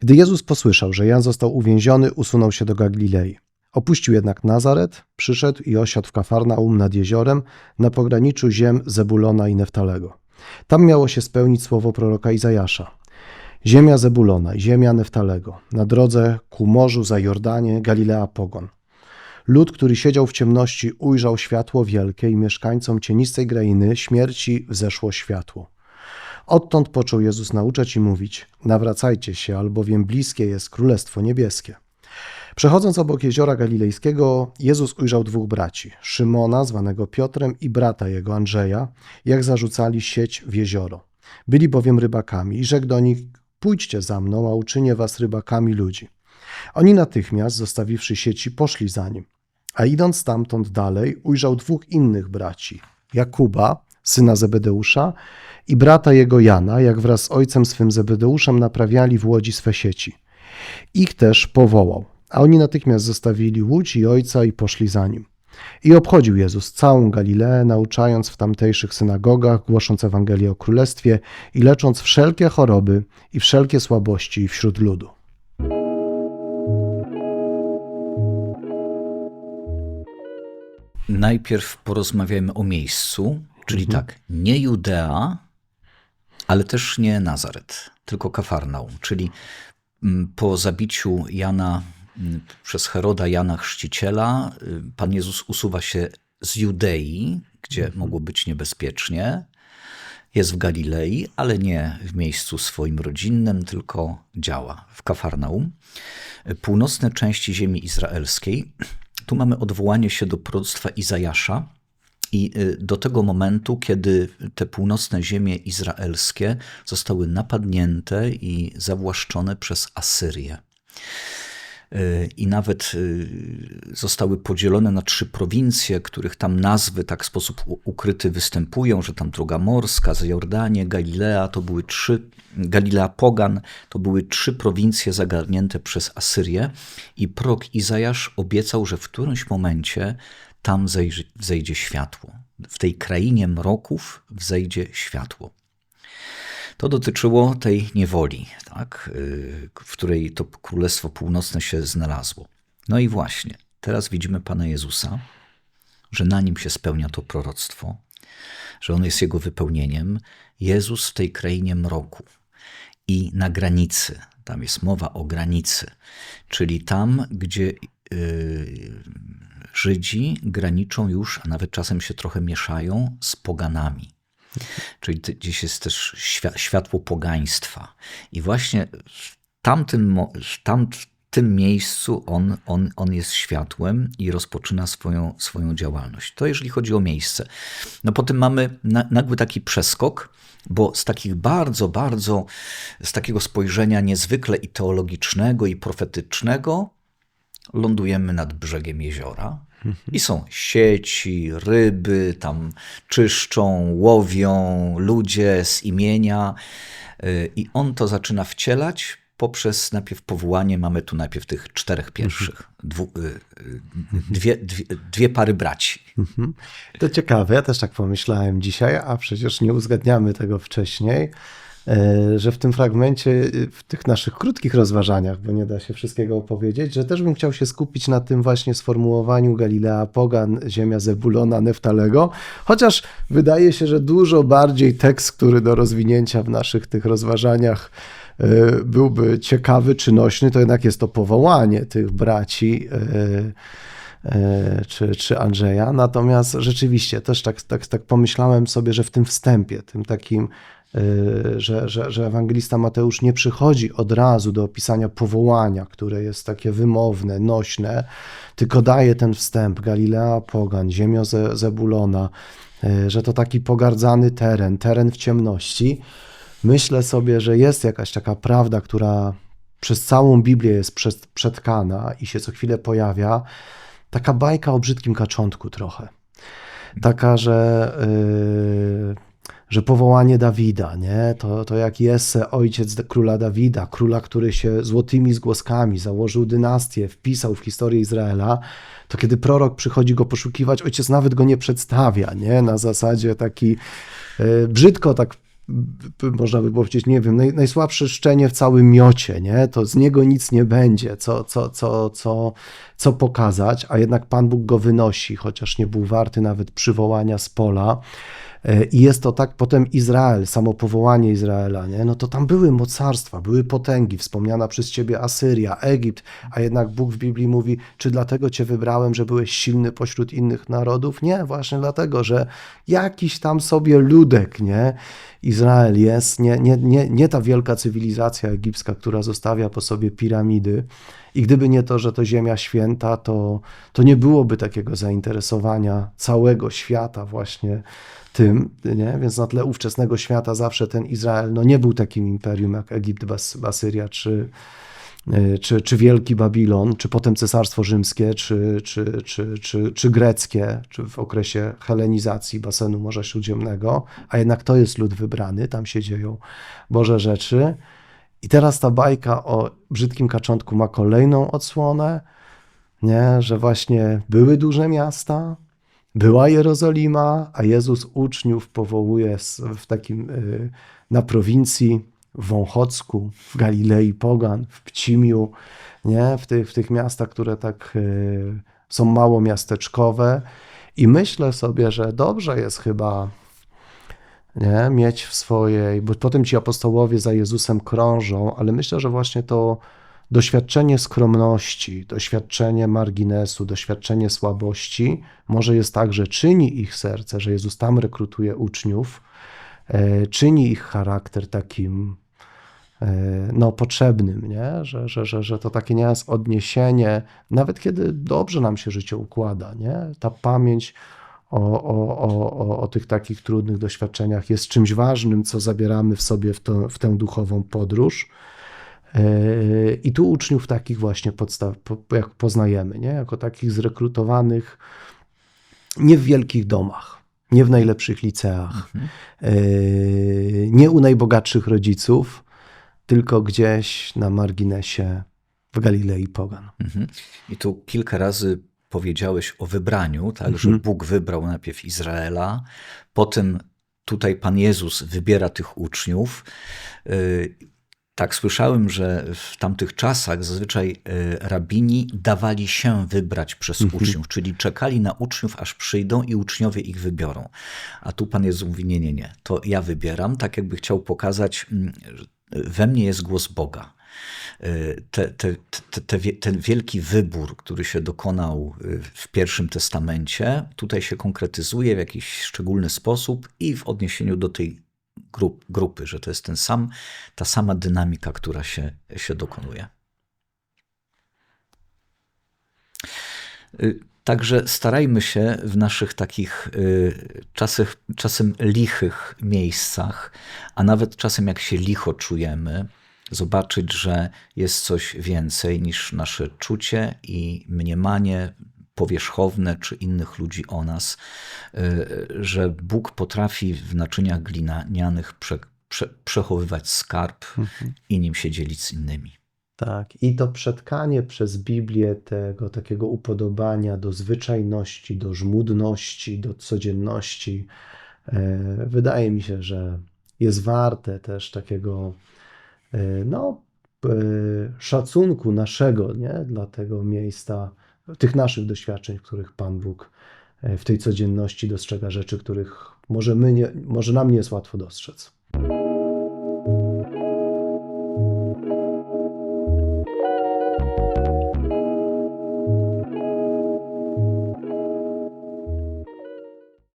Gdy Jezus posłyszał, że Jan został uwięziony, usunął się do Galilei. Opuścił jednak Nazaret, przyszedł i osiadł w Kafarnaum nad jeziorem na pograniczu ziem Zebulona i Neftalego. Tam miało się spełnić słowo proroka Izajasza. Ziemia Zebulona i ziemia Neftalego, na drodze ku morzu za Jordanie, Galilea Pogon. Lud, który siedział w ciemności, ujrzał światło wielkie i mieszkańcom cienistej krainy śmierci wzeszło światło. Odtąd począł Jezus nauczać i mówić: Nawracajcie się, albowiem bliskie jest Królestwo Niebieskie. Przechodząc obok jeziora galilejskiego, Jezus ujrzał dwóch braci: Szymona, zwanego Piotrem, i brata jego, Andrzeja, jak zarzucali sieć w jezioro. Byli bowiem rybakami i rzekł do nich: Pójdźcie za mną, a uczynię was rybakami ludzi. Oni natychmiast, zostawiwszy sieci, poszli za nim. A idąc stamtąd dalej, ujrzał dwóch innych braci: Jakuba, syna Zebedeusza, i brata jego Jana, jak wraz z ojcem swym Zebedeuszem naprawiali w łodzi swe sieci. Ich też powołał, a oni natychmiast zostawili łódź i ojca i poszli za nim. I obchodził Jezus całą Galileę, nauczając w tamtejszych synagogach, głosząc Ewangelię o Królestwie i lecząc wszelkie choroby i wszelkie słabości wśród ludu. Najpierw porozmawiamy o miejscu, czyli tak, nie Judea, ale też nie Nazaret, tylko Kafarnaum, czyli mm, po zabiciu Jana mm, przez Heroda Jana Chrzciciela, y, Pan Jezus usuwa się z Judei, gdzie mogło być niebezpiecznie. Jest w Galilei, ale nie w miejscu swoim rodzinnym, tylko działa w Kafarnaum. Północne części ziemi izraelskiej. Tu mamy odwołanie się do proroctwa Izajasza, i y, do tego momentu, kiedy te północne ziemie izraelskie zostały napadnięte i zawłaszczone przez Asyrię. Y, I nawet y, zostały podzielone na trzy prowincje, których tam nazwy tak w sposób ukryty występują, że tam droga morska, Jordanie, Galilea, to były trzy, Galilea Pogan, to były trzy prowincje zagarnięte przez Asyrię. I prorok Izajasz obiecał, że w którymś momencie tam zejdzie, wzejdzie światło. W tej krainie mroków wzejdzie światło. To dotyczyło tej niewoli, tak, y, w której to Królestwo Północne się znalazło. No i właśnie, teraz widzimy Pana Jezusa, że na nim się spełnia to proroctwo, że on jest jego wypełnieniem. Jezus w tej krainie mroku i na granicy, tam jest mowa o granicy, czyli tam, gdzie. Yy, Żydzi graniczą już, a nawet czasem się trochę mieszają z poganami. Czyli gdzieś jest też światło pogaństwa. I właśnie w tamtym, w tamtym miejscu on, on, on jest światłem i rozpoczyna swoją, swoją działalność. To jeżeli chodzi o miejsce. No potem mamy nagły taki przeskok, bo z takich bardzo, bardzo, z takiego spojrzenia niezwykle i teologicznego i profetycznego, lądujemy nad brzegiem jeziora i są sieci, ryby, tam czyszczą, łowią ludzie z imienia. Y, I on to zaczyna wcielać poprzez najpierw powołanie, mamy tu najpierw tych czterech pierwszych, dwu, y, y, dwie, dwie, dwie, pary braci. Mhm. To ciekawe, ja też tak pomyślałem dzisiaj, a przecież nie uzgadniamy tego wcześniej. E, że w tym fragmencie, y, w tych naszych krótkich rozważaniach, bo nie da się wszystkiego opowiedzieć, że też bym chciał się skupić na tym właśnie sformułowaniu Galilea Pogan, ziemia Zebulona, Neftalego, chociaż wydaje się, że dużo bardziej tekst, który do rozwinięcia w naszych tych rozważaniach e, byłby ciekawy czy nośny, to jednak jest to powołanie tych braci e, czy, czy Andrzeja. Natomiast rzeczywiście też tak, tak, tak pomyślałem sobie, że w tym wstępie, tym takim że, że, że ewangelista Mateusz nie przychodzi od razu do opisania powołania, które jest takie wymowne, nośne, tylko daje ten wstęp Galilea Pogan, ziemia Ze Zebulona, y, że to taki pogardzany teren, teren w ciemności. Myślę sobie, że jest jakaś taka prawda, która przez całą Biblię jest przetkana i się co chwilę pojawia. Taka bajka o brzydkim kaczątku trochę. Taka, że yy, że powołanie Dawida, nie? To, to jak Jesse, ojciec króla Dawida, króla, który się złotymi zgłoskami założył dynastię, wpisał w historię Izraela, to kiedy prorok przychodzi go poszukiwać, ojciec nawet go nie przedstawia, nie? Na zasadzie taki yy, brzydko tak można by było powiedzieć, nie wiem, naj, najsłabsze szczenie w całym miocie, nie? To z niego nic nie będzie, co, co, co, co, co pokazać, a jednak Pan Bóg go wynosi, chociaż nie był warty nawet przywołania z pola. E, I jest to tak, potem Izrael, samo powołanie Izraela, nie? no to tam były mocarstwa, były potęgi, wspomniana przez ciebie Asyria, Egipt, a jednak Bóg w Biblii mówi, czy dlatego cię wybrałem, że byłeś silny pośród innych narodów? Nie, właśnie dlatego, że jakiś tam sobie ludek, nie? Izrael jest, nie, nie, nie, nie ta wielka cywilizacja egipska, która zostawia po sobie piramidy. I gdyby nie to, że to ziemia święta, to, to nie byłoby takiego zainteresowania całego świata właśnie tym, nie? Więc na tle ówczesnego świata zawsze ten Izrael no, nie był takim imperium jak Egipt, Bas, Asyria czy, y, czy, czy Wielki Babilon, czy potem Cesarstwo Rzymskie, czy, czy, czy, czy, czy greckie, czy w okresie helenizacji basenu Morza Śródziemnego, a jednak to jest lud wybrany, tam się dzieją Boże rzeczy. I teraz ta bajka o brzydkim kaczątku ma kolejną odsłonę, nie? że właśnie były duże miasta, była Jerozolima, a Jezus uczniów powołuje w takim y, na prowincji, w Wąchocku, w Galilei Pogan, w Pcimiu, nie? W, tych, w tych miastach, które tak y, są mało miasteczkowe. I myślę sobie, że dobrze jest chyba nie? mieć w swojej, bo potem ci apostołowie za Jezusem krążą, ale myślę, że właśnie to doświadczenie skromności, doświadczenie marginesu, doświadczenie słabości może jest tak, że czyni ich serce, że Jezus tam rekrutuje uczniów, e, czyni ich charakter takim e, no, potrzebnym, nie? Że, że, że, że to takie nie jest odniesienie, nawet kiedy dobrze nam się życie układa, nie? ta pamięć o, o, o, o tych takich trudnych doświadczeniach jest czymś ważnym, co zabieramy w sobie w, to, w tę duchową podróż. Yy, I tu uczniów takich właśnie podstaw, po- jak poznajemy, nie? jako takich zrekrutowanych nie w wielkich domach, nie w najlepszych liceach, yy, nie u najbogatszych rodziców, tylko gdzieś na marginesie w Galilei Pogan. Mhm. I tu kilka razy powiedziałeś o wybraniu, tak, że Mhm. Bóg wybrał najpierw Izraela, potem tutaj Pan Jezus wybiera tych uczniów. Tak słyszałem, że w tamtych czasach zazwyczaj y, rabini dawali się wybrać przez Mhm. uczniów, czyli czekali na uczniów, aż przyjdą i uczniowie ich wybiorą. A tu Pan Jezus mówi, nie, nie, nie, to ja wybieram, tak jakby chciał pokazać, mm, że we mnie jest głos Boga. Y, Te, te, te, ten wielki wybór, który się dokonał y, w pierwszym testamencie, tutaj się konkretyzuje w jakiś szczególny sposób i w odniesieniu do tej grup, grupy, że to jest ten sam, ta sama dynamika, która się, się dokonuje. Y, Także starajmy się w naszych takich y, czasach, czasem lichych miejscach, a nawet czasem jak się licho czujemy, zobaczyć, że jest coś więcej niż nasze czucie i mniemanie powierzchowne czy innych ludzi o nas, y, że Bóg potrafi w naczyniach glinianych prze, prze, przechowywać skarb i nim się dzielić z innymi. Tak, i to przetkanie przez Biblię tego takiego upodobania do zwyczajności, do żmudności, do codzienności, e, wydaje mi się, że jest warte też takiego e, no, e, szacunku naszego nie? dla tego miejsca, tych naszych doświadczeń, w których Pan Bóg e, w tej codzienności dostrzega rzeczy, których może, my nie, może nam nie jest łatwo dostrzec.